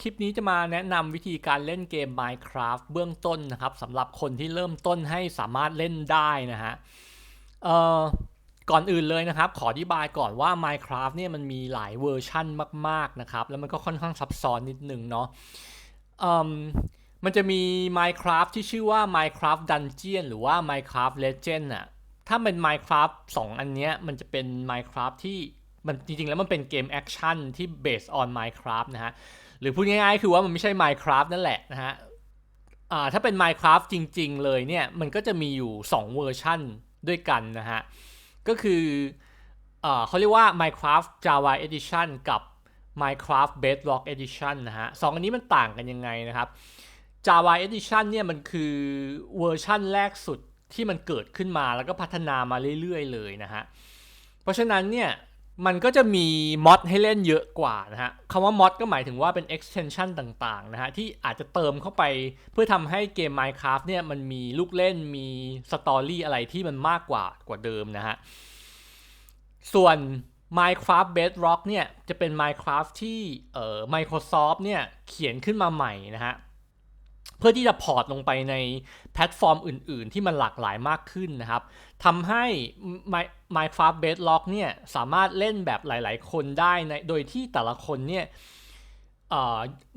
คลิปนี้จะมาแนะนำวิธีการเล่นเกม Minecraft เบื้องต้นนะครับสำหรับคนที่เริ่มต้นให้สามารถเล่นได้นะฮะเอ่อก่อนอื่นเลยนะครับ ขออธิบายก่อนว่า Minecraft เนี่ยมันมีหลายเวอร์ชั่นมากๆนะครับ แล้วมันก็ค่อนข้างซับซ้อนนิดนึงเนาะเอ่มมันจะมี Minecraft ที่ชื่อว่า Minecraft Dungeon หรือว่า Minecraft Legend อะถ้าเป็น Minecraft 2 อันเนี้ยมันจะเป็น Minecraft ที่มันจริงๆ แล้วมันเป็นเกมแอคชั่นที่ based on Minecraft นะฮะ หรือพูดง่ายๆ คือว่ามันไม่ใช่ Minecraft นั่นแหละนะฮะอ่าถ้าเป็น Minecraft จริง ๆ เลยเนี่ย มันก็จะมีอยู่2เวอร์ชั่นด้วยกันนะฮะ ก็คืออ่เขาเรียกว่า Minecraft Java Edition กับ Minecraft Bedrock Edition นะฮะสองอันนี้มันต่างกันยังไงนะครับ Java Edition เนี่ยมันคือเวอร์ชั่นแรกสุดที่มันเกิดขึ้นมาแล้วก็พัฒนามาเรื่อยๆ เลยนะฮะ เพราะฉะนั้นเนี่ย มันก็จะมีมอดให้เล่นเยอะกว่านะฮะคำว่ามอดก็หมายถึงว่าเป็น extension ต่างๆนะฮะที่อาจจะเติมเข้าไปเพื่อทำให้เกม Minecraft เนี่ยมันมีลูกเล่นมีสตอรี่อะไรที่มันมากกว่ากว่าเดิมนะฮะส่วน Minecraft Bedrock เนี่ยจะเป็น Minecraft ที่เอ่อ Microsoft เนี่ยเขียนขึ้นมาใหม่นะฮะ เพื่อที่จะพอร์ตลงไปในแพลตฟอร์มอื่น ๆ ที่มันหลากหลายมากขึ้นนะครับทำให้ Minecraft Bedrock เนี่ยสามารถเล่นแบบหลาย ๆ คนได้ในโดยที่แต่ละคนเนี่ย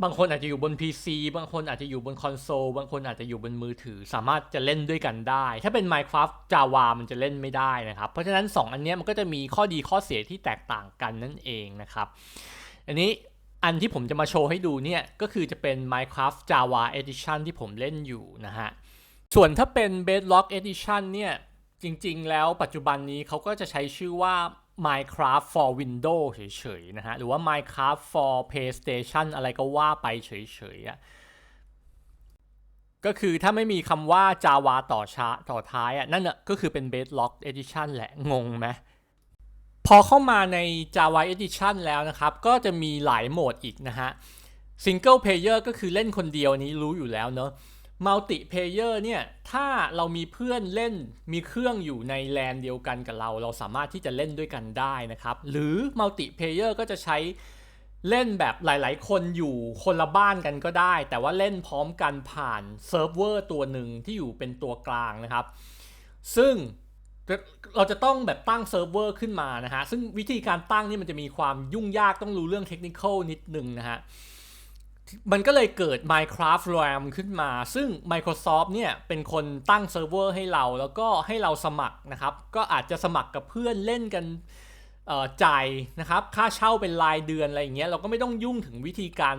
บางคนอาจจะอยู่บน PC บางคนอาจจะอยู่บนคอนโซล บางคนอาจจะอยู่บนมือถือ สามารถจะเล่นด้วยกันได้ ถ้าเป็น Minecraft Java มันจะเล่นไม่ได้นะครับ เพราะฉะนั้น 2 อันนี้มันก็จะมีข้อดีข้อเสียที่แตกต่างกันนั่นเองนะครับ อันนี้ อันที่ผมจะมาโชว์ให้ดูเนี่ย ก็คือจะเป็น Minecraft Java Edition ที่ผมเล่นอยู่นะฮะ ส่วนถ้าเป็น Bedrock Edition เนี่ย จริงๆ แล้วปัจจุบันนี้เขาก็จะใช้ชื่อว่า Minecraft for Windows เฉยๆ นะฮะ หรือว่า Minecraft for PlayStation อะไรก็ว่าไปเฉยๆอะก็คือถ้าไม่มีคำว่า Java ต่อช้าต่อท้ายอะนั่นน่ะก็คือเป็น Bedrock Edition แหละ งงไหม อเข้ามาใน Java Edition แล้วนะครับ ก็จะมีหลายโหมดอีกนะฮะ Single Player ก็คือเล่นคนเดียวนี้รู้อยู่แล้วเนาะมัลติเพเยอร์เนี่ย ถ้าเรามีเพื่อนเล่นมีเครื่องอยู่ในแลนเดียวกันกับเรา เราสามารถที่จะเล่นด้วยกันได้นะครับ หรือมัลติเพเยอร์ก็จะใช้เล่นแบบหลาย ๆ คนอยู่คนละบ้านกันก็ได้ แต่ว่าเล่นพร้อมกันผ่านเซิร์ฟเวอร์ตัวหนึ่งที่อยู่เป็นตัวกลางนะครับ ซึ่ง เราจะต้องแบบตั้งเซิร์ฟเวอร์ขึ้นมานะฮะ ซึ่งวิธีการตั้งนี่มันจะมีความยุ่งยากต้องรู้เรื่องเทคนิคนิดนึงนะฮะ มันก็เลยเกิด Minecraft RAM ขึ้นมา ซึ่ง Microsoft เนี่ยเป็นคนตั้งเซิร์ฟเวอร์ให้เรา แล้วก็ให้เราสมัครนะครับ ก็อาจจะสมัครกับเพื่อนเล่นกันจ่ายนะครับ ค่าเช่าเป็นรายเดือนอะไรอย่างเงี้ย เราก็ไม่ต้องยุ่งถึงวิธีการ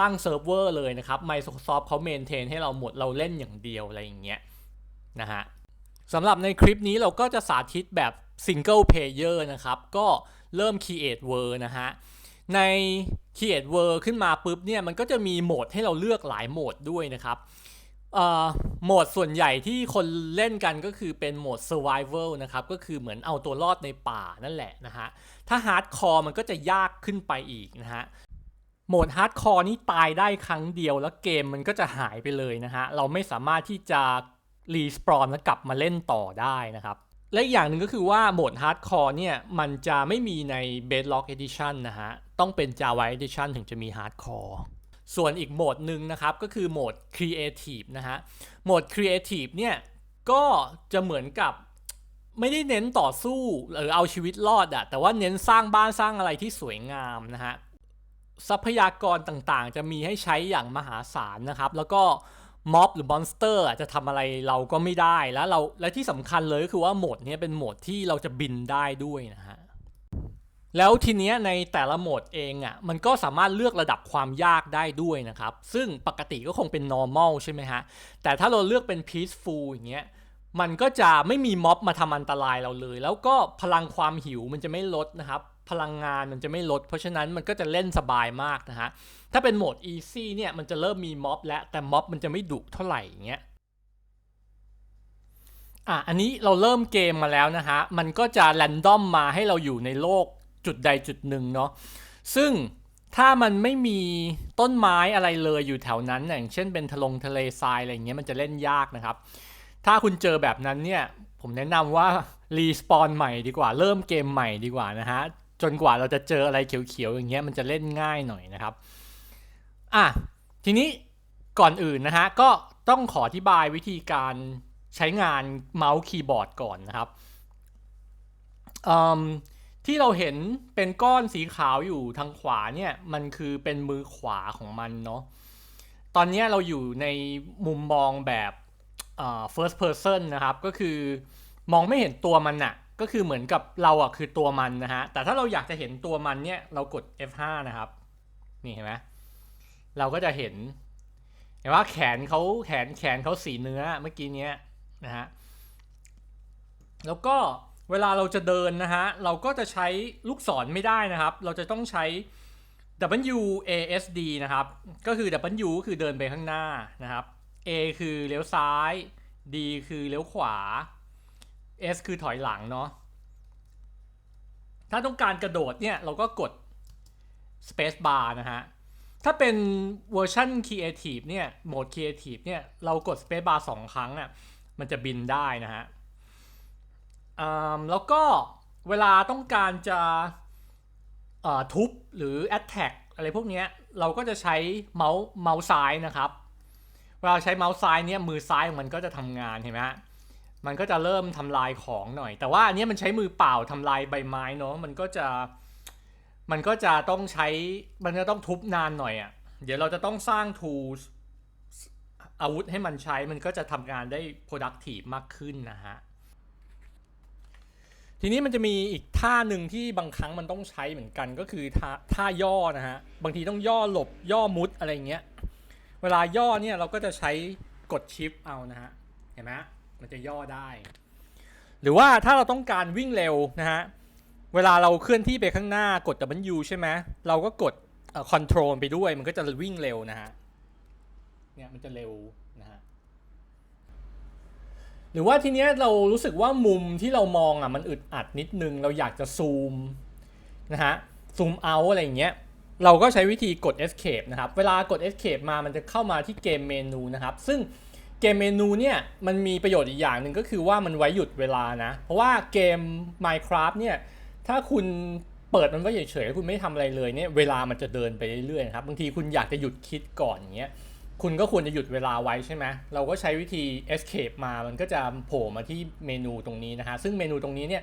ตั้งเซิร์ฟเวอร์เลยนะครับ Microsoft เขาเมนเทนให้เราหมด เราเล่นอย่างเดียวอะไรอย่างเงี้ย นะฮะสำหรับในคลิปนี้เราก็จะสาธิตแบบ Single Player นะครับ ก็เริ่ม Create World นะฮะ ใน Create World ขึ้นมาปุ๊บเนี่ย มันก็จะมีโหมดให้เราเลือกหลายโหมดด้วยนะครับโหมดส่วนใหญ่ที่คนเล่นกันก็คือเป็นโหมด Survival นะครับ ก็คือเหมือนเอาตัวรอดในป่านั่นแหละนะฮะ ถ้า Hardcore มันก็จะยากขึ้นไปอีกนะฮะ โหมด Hardcore นี่ตายได้ครั้งเดียวแล้วเกมมันก็จะหายไปเลยนะฮะ เราไม่สามารถที่จะ รีสปอนแล้วกลับมาเล่นต่อได้นะครับ และอีกอย่างหนึ่งก็คือว่าโหมด Hardcore เนี่ย มันจะไม่มีใน Bedrock Edition นะฮะ ต้องเป็น Java Edition ถึงจะมี Hardcore ส่วนอีกโหมดหนึ่งนะครับก็คือโหมด Creative นะฮะ โหมด Creative เนี่ยก็จะเหมือนกับไม่ได้เน้นต่อสู้หรือเอาชีวิตรอดอะแต่ว่าเน้นสร้างบ้านสร้างอะไรที่สวยงามนะฮะทรัพยากรต่างๆ จะมีให้ใช้อย่างมหาศาลนะครับ แล้วก็ ม็อบหรือมอนสเตอร์จะทำอะไรเราก็ไม่ได้แล้วเราและที่สำคัญเลยก็คือว่าโหมดนี้เป็นโหมดที่เราจะบินได้ด้วยนะฮะแล้วทีเนี้ยในแต่ละโหมดเองอะ่ะมันก็สามารถเลือกระดับความยากได้ด้วยนะครับ ซึ่งปกติก็คงเป็น normal ใช่ไหมฮะ แต่ถ้าเราเลือกเป็น peaceful อย่างเงี้ยมันก็จะไม่มีม็อบมาทำอันตรายเราเลย แล้วก็พลังความหิวมันจะไม่ลดนะครับ พลังงานมันจะไม่ลด เพราะฉะนั้นมันก็จะเล่นสบายมากนะฮะ ถ้าเป็นโหมด easy เนี่ยมันจะเริ่มมีม็อบแล้ว แต่ม็อบมันจะไม่ดุเท่าไหร่อย่างเงี้ยอะอันนี้เราเริ่มเกมมาแล้วนะฮะ มันก็จะแรนดอมมาให้เราอยู่ในโลกจุดใดจุดหนึ่งเนาะซึ่งถ้ามันไม่มีต้นไม้อะไรเลยอยู่แถวนั้น อย่างเช่นเป็นทะลงทะเลทรายอะไรเงี้ยมันจะเล่นยากนะครับ ถ้าคุณเจอแบบนั้นเนี่ย ผมแนะนำว่ารีสปอนใหม่ดีกว่า เริ่มเกมใหม่ดีกว่านะฮะ จนกว่าเราจะเจออะไรเขียวๆอย่างเงี้ยมันจะเล่นง่ายหน่อยนะครับ อะทีนี้ก่อนอื่นนะฮะก็ต้องขออธิบายวิธีการใช้งานเมาส์คีย์บอร์ดก่อนนะครับอืมที่เราเห็นเป็นก้อนสีขาวอยู่ทางขวาเนี่ยมันคือเป็นมือขวาของมันเนาะตอนนี้เราอยู่ในมุมมองแบบเอ่อ first person นะครับ ก็คือมองไม่เห็นตัวมันอะ ก็คือเหมือนกับเราอะคือตัวมันนะฮะ แต่ถ้าเราอยากจะเห็นตัวมันเนี่ยเรากด F5 นะครับ นี่เห็นไหมเราก็จะเห็น เห็นว่าแขนเขาแขนแขนเขาสีเนื้อเมื่อกี้เนี้ยนะฮะ แล้วก็เวลาเราจะเดินนะฮะ เราก็จะใช้ลูกศรไม่ได้นะครับ เราจะต้องใช้ W A S D นะครับ ก็คือ W คือเดินไปข้างหน้านะครับ A คือเลี้ยวซ้าย D คือเลี้ยวขวา S คือถอยหลังเนาะ ถ้าต้องการกระโดดเนี่ย เราก็กด Space Bar นะฮะ ถ้าเป็นเวอร์ชัน Creative เนี่ยโหมด Creative เนี่ย เรากด Space Bar สองครั้งอะมันจะบินได้นะฮะแล้วก็เวลาต้องการจะทุบหรือ Attack อะไรพวกเนี้ยเราก็จะใช้เมาส์เมาส์ซ้ายนะครับ เวลาใช้เมาส์ซ้ายเนี่ยมือซ้ายของมันก็จะทำงานเห็นไหมฮะ มันก็จะเริ่มทำลายของหน่อย แต่ว่าอันนี้มันใช้มือเปล่าทำลายใบไม้เนาะมันก็จะมันก็จะต้องใช้มันจะต้องทุบนานหน่อยอะ่ะ เดี๋ยวเราจะต้องสร้าง tools อาวุธให้มันใช้มันก็จะทำงานได้ productive มากขึ้นนะฮะ ทีนี้มันจะมีอีกท่าหนึ่งที่บางครั้งมันต้องใช้เหมือนกันก็คือท่าท่าย่อนะฮะ บางทีต้องย่อหลบย่อมุดอะไรเงี้ย เวลาย่อเนี่ยเราก็จะใช้กดชิปเอานะฮะ เห็นไหม มันจะย่อได้ หรือว่าถ้าเราต้องการวิ่งเร็วนะฮะ เวลาเราเคลื่อนที่ไปข้างหน้ากด W ใช่ไหมเราก็กดเอ่อ control ไปด้วยมันก็จะวิ่งเร็วนะฮะ เนี่ยมันจะเร็วนะฮะ หรือว่าทีเนี้ยเรารู้สึกว่ามุมที่เรามองอะมันอึดอัดนิดนึง เราอยากจะซูมนะฮะ ซูมเอาอะไรอย่างเงี้ย เราก็ใช้วิธีกด escape นะครับ เวลากด escape มามันจะเข้ามาที่เกมเมนูนะครับ ซึ่ง เกมเมนูเนี่ยมันมีประโยชน์อีกอย่างหนึ่งก็คือว่ามันไว้หยุดเวลานะ เพราะว่าเกม Minecraft เนี่ยถ้าคุณเปิดมันไว้เฉยๆคุณไม่ทำอะไรเลยเนี่ยเวลามันจะเดินไปเรื่อยๆนะครับบางทีคุณอยากจะหยุดคิดก่อนอย่างเงี้ยคุณก็ควรจะหยุดเวลาไว้ใช่ไหมเราก็ใช้วิธี escape มามันก็จะโผล่มาที่เมนูตรงนี้นะฮะซึ่งเมนูตรงนี้เนี่ย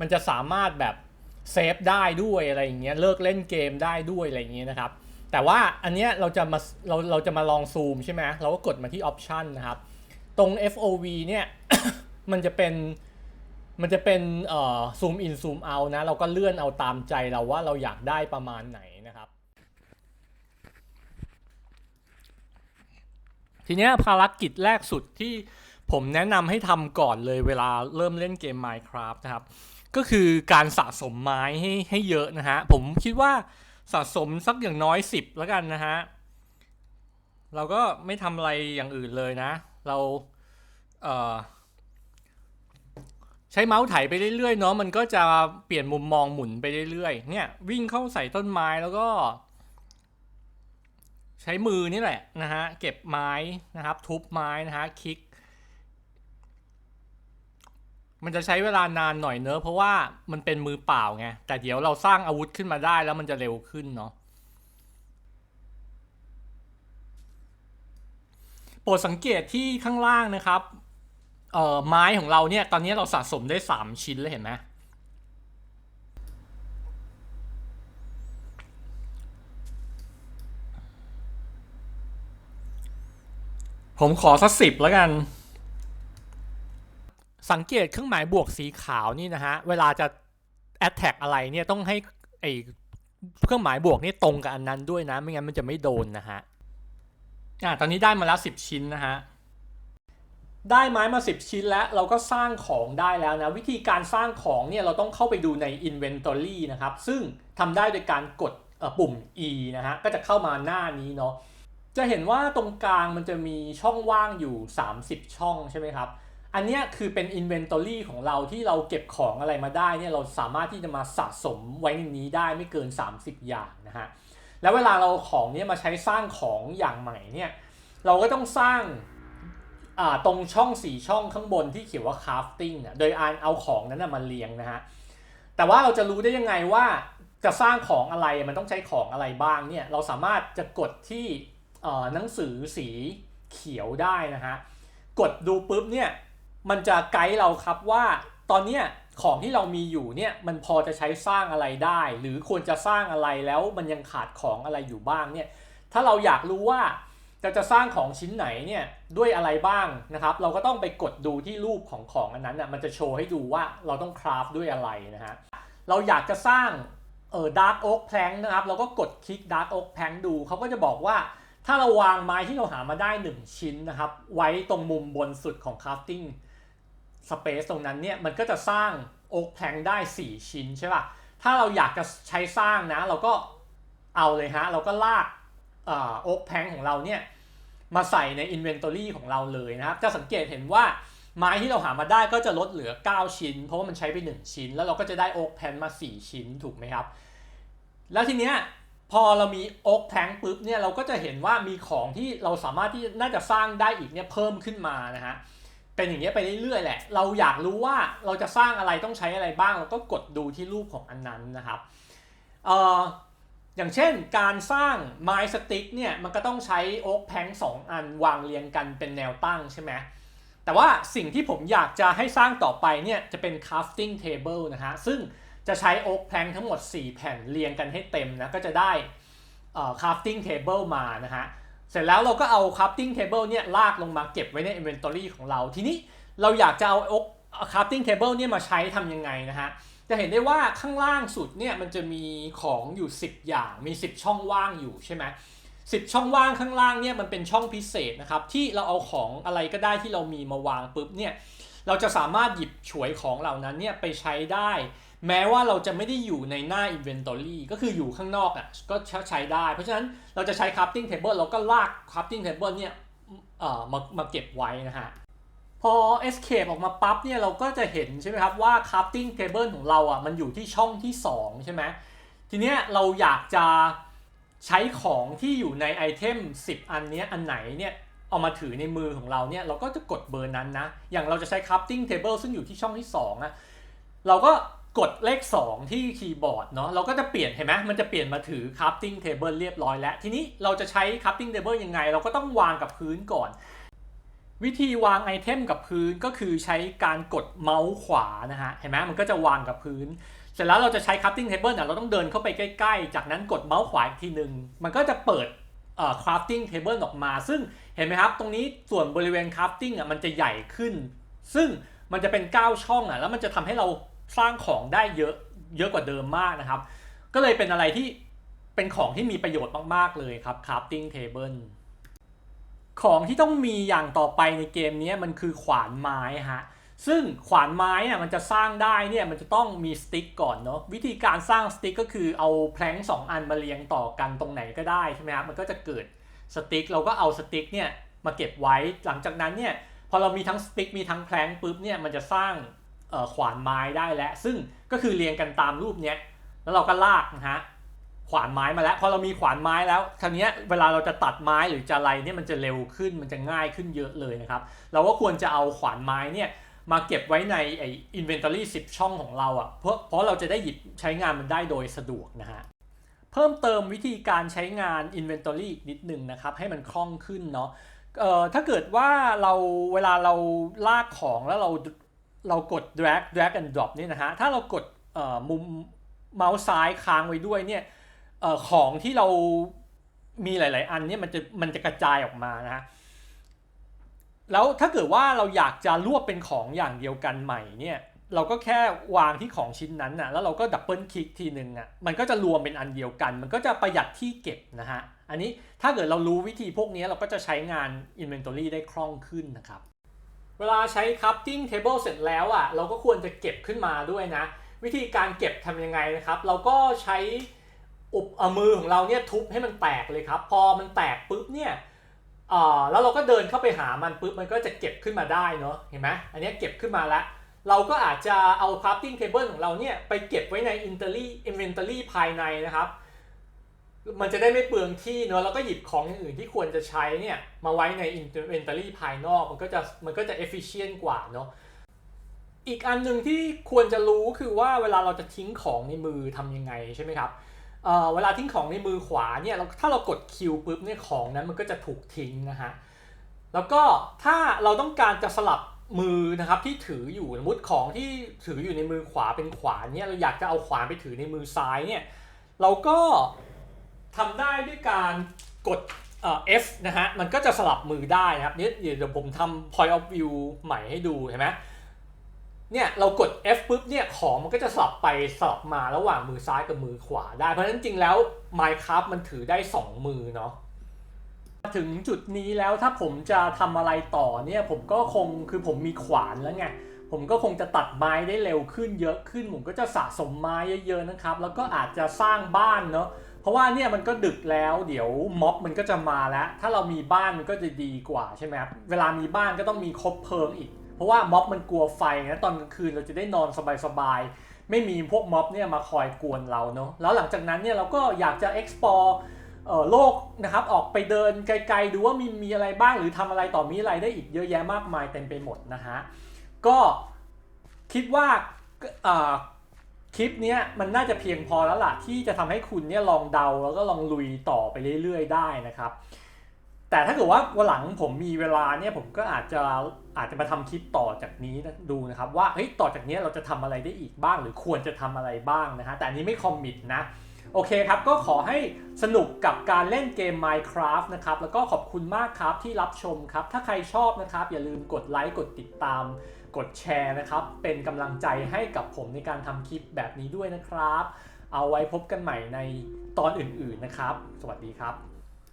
มันจะสามารถแบบเซฟได้ด้วยอะไรอย่างเงี้ยเลิกเล่นเกมได้ด้วยอะไรอย่างเงี้ยนะครับ แต่ว่าอันเนี้ยเราจะมาเราเราจะมาลองซูมใช่ไหมเราก็กดมาที่ option นะครับ ตรง FOV เนี่ย มันจะเป็นมันจะเป็นเอ่อซูมอินซูมเอานะ เราก็เลื่อนเอาตามใจเราว่าเราอยากได้ประมาณไหนนะครับ ทีเนี้ยภารกิจแรกสุดที่ผมแนะนำให้ทำก่อนเลยเวลาเริ่มเล่นเกม Minecraft นะครับ ก็คือการสะสมไม้ให้ให้เยอะนะฮะ ผมคิดว่า สะสมสักอย่างน้อย 10 แล้วกันนะฮะ เราก็ไม่ทำอะไรอย่างอื่นเลยนะ เราเใช้เมาส์ไถไปเรื่อยๆเนาะมันก็จะเปลี่ยนมุมมองหมุนไปเรื่อยๆเนี่ยวิ่งเข้าใส่ต้นไม้แล้วก็ ใช้มือนี่แหละนะฮะเก็บไม้นะครับ ทุบไม้นะฮะคลิก มันจะใช้เวลานานหน่อยเนอะเพราะว่ามันเป็นมือเปล่าไง แต่เดี๋ยวเราสร้างอาวุธขึ้นมาได้แล้วมันจะเร็วขึ้นเนาะโปรดสังเกตที่ข้างล่างนะครับเอ่อไม้ของเราเนี่ยตอนนี้เราสะสมได้ 3 ชิ้นแล้วเห็นไหมผมขอสักสิบแล้วกัน สังเกตเครื่องหมายบวกสีขาวนี่นะฮะ เวลาจะ attack อะไรเนี่ยต้องให้ไอเครื่องหมายบวกนี่ตรงกับอันนั้นด้วยนะ ไม่งั้นมันจะไม่โดนนะฮะ อะตอนนี้ได้มาแล้ว 10 ชิ้นนะฮะ ได้ไม้มา 10 ชิ้นแล้วเราก็สร้างของได้แล้วนะ วิธีการสร้างของเนี่ยเราต้องเข้าไปดูใน Inventory นะครับ ซึ่งทำได้โดยการกดปุ่ม E นะฮะ ก็จะเข้ามาหน้านี้เนาะ จะเห็นว่าตรงกลางมันจะมีช่องว่างอยู่ 30 ช่องใช่ไหมครับ อันเนี้ยคือเป็น Inventory ของเราที่เราเก็บของอะไรมาได้เนี่ยเราสามารถที่จะมาสะสมไว้ในนี้ได้ไม่เกิน 30 อย่างนะฮะแล้วเวลาเราของเนี้ยมาใช้สร้างของอย่างใหม่เนี่ยเราก็ต้องสร้างอ่าตรงช่องสี่ช่องข้างบนที่เขียนว่า crafting อะโดยอ่านเอาของนั้นมาเรียงนะฮะแต่ว่าเราจะรู้ได้ยังไงว่าจะสร้างของอะไรมันต้องใช้ของอะไรบ้างเนี่ยเราสามารถจะกดที่อ่อหนังสือสีเขียวได้นะฮะกดดูปุ๊บเนี่ย มันจะไกด์เราครับว่าตอนเนี้ยของที่เรามีอยู่เนี่ยมันพอจะใช้สร้างอะไรได้ หรือควรจะสร้างอะไรแล้วมันยังขาดของอะไรอยู่บ้างเนี่ยถ้าเราอยากรู้ว่าจะจะสร้างของชิ้นไหนเนี่ยด้วยอะไรบ้างนะครับเราก็ต้องไปกดดูที่รูปของของอันนั้นอะมันจะโชว์ให้ดูว่าเราต้องคราฟด้วยอะไรนะฮะเราอยากจะสร้างเออดาร์กโอ๊กแพลงนะครับเราก็กดคลิกดาร์กโอ๊กแพลงดูเขาก็จะบอกว่าถ้าเราวางไม้ที่เราหามาได้ 1 ชิ้นนะครับไว้ตรงมุมบนสุดของ crafting space ต สเปซตรงนั้นเนี่ยมันก็จะสร้างโอ๊กแพลงได้ 4 ชิ้นใช่ป่ะ ถ้าเราอยากจะใช้สร้างนะ เราก็เอาเลยฮะ เราก็ลากโอ๊กแพลงของเราเนี่ยมาใส่ใน inventory ของเราเลยนะครับ จะสังเกตเห็นว่าไม้ที่เราหามาได้ก็จะลดเหลือ 9 ชิ้น เพราะว่ามันใช้ไป 1 ชิ้น แล้วเราก็จะได้โอ๊กแพลงมา 4 ชิ้นถูกไหมครับ แล้วทีเนี้ยพอเรามีโอ๊กแพลงปุ๊บเนี่ยเราก็จะเห็นว่ามีของที่เราสามารถที่น่าจะสร้างได้อีกเนี่ยเพิ่มขึ้นมานะฮะ เป็นอย่างเงี้ยไปเรื่อยๆแหละ เราอยากรู้ว่าเราจะสร้างอะไรต้องใช้อะไรบ้าง เราก็กดดูที่รูปของอันนั้นนะครับเอ่ออย่างเช่นการสร้างไม้สติ๊กเนี่ยมันก็ต้องใช้โอ๊กแพงสองอันวางเรียงกันเป็นแนวตั้งใช่ไหมแต่ว่าสิ่งที่ผมอยากจะให้สร้างต่อไปเนี่ยจะเป็น crafting table นะฮะซึ่งจะใช้โอ๊กแพงทั้งหมด 4 แผ่นเรียงกันให้เต็มนะก็จะได้ crafting table มานะฮะ เสร็จแล้วเราก็เอา crafting table เนี่ยลากลงมาเก็บไว้ใน inventory ของเรา ทีนี้เราอยากจะเอา oak crafting table เนี่ยมาใช้ทำยังไงนะฮะ จะเห็นได้ว่าข้างล่างสุดเนี่ยมันจะมีของอยู่ 10 อย่าง มี 10 ช่องว่างอยู่ใช่ไหม10ช่องว่างข้างล่างเนี่ยมันเป็นช่องพิเศษนะครับที่เราเอาของอะไรก็ได้ที่เรามีมาวางปุ๊บเนี่ยเราจะสามารถหยิบฉวยของเหล่านั้นเนี่ยไปใช้ได้ แม้ว่าเราจะไม่ได้อยู่ในหน้า inventory ก็คืออยู่ข้างนอกอะก็ใช้ได้ เพราะฉะนั้นเราจะใช้ crafting table เราก็ลาก crafting table เนี่ยเอ่อมามาเก็บไว้นะฮะ พอ escape ออกมาปั๊บเนี่ยเราก็จะเห็นใช่ไหมครับว่า crafting table ของเราอะมันอยู่ที่ช่องที่ 2 ใช่ไหมทีเนี้ยเราอยากจะใช้ของที่อยู่ในไอเทม 10 อันเนี้ยอันไหนเนี่ยเอามาถือในมือของเราเนี่ยเราก็จะกดเบอร์นั้นนะ อย่างเราจะใช้ crafting table ซึ่งอยู่ที่ช่องที่2อะเราก็ กดเลข 2 ที่คีย์บอร์ดเนาะเราก็จะเปลี่ยนเห็นไหมมันจะเปลี่ยนมาถือ crafting table เรียบร้อยแล้ว ทีนี้เราจะใช้ crafting table ยังไง เราก็ต้องวางกับพื้นก่อน วิธีวางไอเทมกับพื้นก็คือใช้การกดเมาส์ขวานะฮะเห็นไหมมันก็จะวางกับพื้น เสร็จแล้วเราจะใช้ crafting table เนี่ยเราต้องเดินเข้าไปใกล้ๆ จากนั้นกดเมาส์ขวาอีกทีหนึ่งมันก็จะเปิดเอ่อ crafting table ออกมา ซึ่งเห็นไหมครับ ตรงนี้ส่วนบริเวณ crafting อะมันจะใหญ่ขึ้น ซึ่งมันจะเป็น 9 ช่องอะแล้วมันจะทำให้เรา สร้างของได้เยอะเยอะกว่าเดิมมากนะครับ ก็เลยเป็นอะไรที่เป็นของที่มีประโยชน์มากๆเลยครับ crafting table ของที่ต้องมีอย่างต่อไปในเกมนี้มันคือขวานไม้ฮะซึ่งขวานไม้อะมันจะสร้างได้เนี่ยมันจะต้องมีสติ๊กก่อนเนาะวิธีการสร้างสติ๊กก็คือเอาแพลงสองอันมาเรียงต่อกันตรงไหนก็ได้ใช่ไหมครับมันก็จะเกิดสติ๊กเราก็เอาสติ๊กเนี่ยมาเก็บไว้หลังจากนั้นเนี่ยพอเรามีทั้งสติ๊กมีทั้งแพลงปุ๊บเนี่ยมันจะสร้าง ขวานไม้ได้แล้ว ซึ่งก็คือเรียงกันตามรูปเนี้ยแล้วเราก็ลากนะฮะขวานไม้มาแล้วพอเรามีขวานไม้แล้วคราวเนี้ยเวลาเราจะตัดไม้หรือจะอะไรเนี่ยมันจะเร็วขึ้นมันจะง่ายขึ้นเยอะเลยนะครับ เราก็ควรจะเอาขวานไม้เนี่ยมาเก็บไว้ในไอ้ inventory 10 ช่องของเราอะ่ะเพราะเพราะเราจะได้หยิบใช้งานมันได้โดยสะดวกนะฮะเพิ่มเติมวิธีการใช้งาน inventory อีกนิดนึงนะครับ ให้มันคล่องขึ้นเนาะเอ่อถ้าเกิดว่าเราเวลาเราลากของแล้วเรา เรากด drag drag and drop นี่นะฮะ ถ้าเรากดมุมเมาส์ซ้ายค้างไว้ด้วยเนี่ยออของที่เรามีหลาย ๆ อันเนี่ยมันจะมันจะกระจายออกมานะฮะ แล้วถ้าเกิดว่าเราอยากจะรวบเป็นของอย่างเดียวกันใหม่เนี่ยเราก็แค่วางที่ของชิ้นนั้นนะแล้วเราก็ดับเบิลคลิกทีหนึ่งอะมันก็จะรวมเป็นอันเดียวกัน มันก็จะประหยัดที่เก็บนะฮะ อันนี้ถ้าเกิดเรารู้วิธีพวกนี้เราก็จะใช้งาน Inventory ได้คล่องขึ้นนะครับ เวลาใช้ crafting table เสร็จแล้วอะเราก็ควรจะเก็บขึ้นมาด้วยนะ วิธีการเก็บทำยังไงนะครับ เราก็ใช้อุปเอามือของเราเนี่ยทุบให้มันแตกเลยครับ พอมันแตกปุ๊บเนี่ยอ่าแล้วเราก็เดินเข้าไปหามันปุ๊บมันก็จะเก็บขึ้นมาได้เนาะเห็นไหมอันนี้เก็บขึ้นมาแล้ว เราก็อาจจะเอา crafting table ของเราเนี่ยไปเก็บไว้ใน inventory inventory ภายในนะครับ มันจะได้ไม่เปลืองที่เนาะแล้วก็หยิบของอื่นที่ควรจะใช้เนี่ยมาไว้ใน inventory ภายนอก มันก็จะมันก็จะ efficient กว่าเนาะอีกอันหนึ่งที่ควรจะรู้คือว่าเวลาเราจะทิ้งของในมือทำยังไงใช่ไหมครับเอ่อเวลาทิ้งของในมือขวาเนี่ยถ้าเรากดคิวปุ๊บเนี่ยของนั้นมันก็จะถูกทิ้งนะฮะแล้วก็ถ้าเราต้องการจะสลับมือนะครับที่ถืออยู่สมมติของที่ถืออยู่ในมือขวาเป็นขวานเนี่ยเราอยากจะเอาขวานไปถือในมือซ้ายเนี่ยเราก็ ทำได้ด้วยการกดเอ่อ F นะฮะ มันก็จะสลับมือได้นะครับนี่เดี๋ยวผมทำ point of view ใหม่ให้ดูเห็นไหมเนี่ยเรากด F ปุ๊บเนี่ยของมันก็จะสลับไปสลับมาระหว่างมือซ้ายกับมือขวาได้ เพราะฉะนั้นจริงแล้ว Minecraft มันถือได้ 2 มือเนาะถึงจุดนี้แล้วถ้าผมจะทำอะไรต่อเนี่ยผมก็คงคือผมมีขวานแล้วไงผมก็คงจะตัดไม้ได้เร็วขึ้นเยอะขึ้น ผมก็จะสะสมไม้เยอะๆนะครับ แล้วก็อาจจะสร้างบ้านเนาะ เพราะว่าเนี่ยมันก็ดึกแล้วเดี๋ยวม็อบมันก็จะมาแล้ว ถ้าเรามีบ้านมันก็จะดีกว่าใช่ไหมครับเวลามีบ้านก็ต้องมีคบเพลิงอีก เพราะว่าม็อบมันกลัวไฟนะตอนกลางคืนเราจะได้นอนสบายๆไม่มีพวกม็อบเนี่ยมาคอยกวนเราเนาะแล้วหลังจากนั้นเนี่ยเราก็อยากจะ explore เอ่อโลกนะครับออกไปเดินไกลๆดูว่ามีมีอะไรบ้างหรือทำอะไรต่อมีอะไรได้อีกเยอะแยะมากมายเต็มไปหมดนะฮะก็คิดว่าอ่อ คลิปเนี้ยมันน่าจะเพียงพอแล้วล่ะที่จะทำให้คุณเนี่ยลองเดาแล้วก็ลองลุยต่อไปเรื่อยๆ ได้นะครับ แต่ถ้าเกิดว่าวันหลังผมมีเวลาเนี่ยผมก็อาจจะอาจจะมาทำคลิปต่อจากนี้ดูนะครับ ว่าเฮ้ยต่อจากเนี้ยเราจะทำอะไรได้อีกบ้าง หรือควรจะทำอะไรบ้างนะฮะแต่อันนี้ไม่คอมมิตนะโอเคครับ ก็ขอให้สนุกกับการเล่นเกม Minecraft นะครับ แล้วก็ขอบคุณมากครับที่รับชมครับ ถ้าใครชอบนะครับ อย่าลืมกดไลค์ กดติดตาม กดแชร์นะครับ เป็นกำลังใจให้กับผมในการทำคลิปแบบนี้ด้วยนะครับ เอาไว้พบกันใหม่ในตอนอื่นๆนะครับ สวัสดีครับ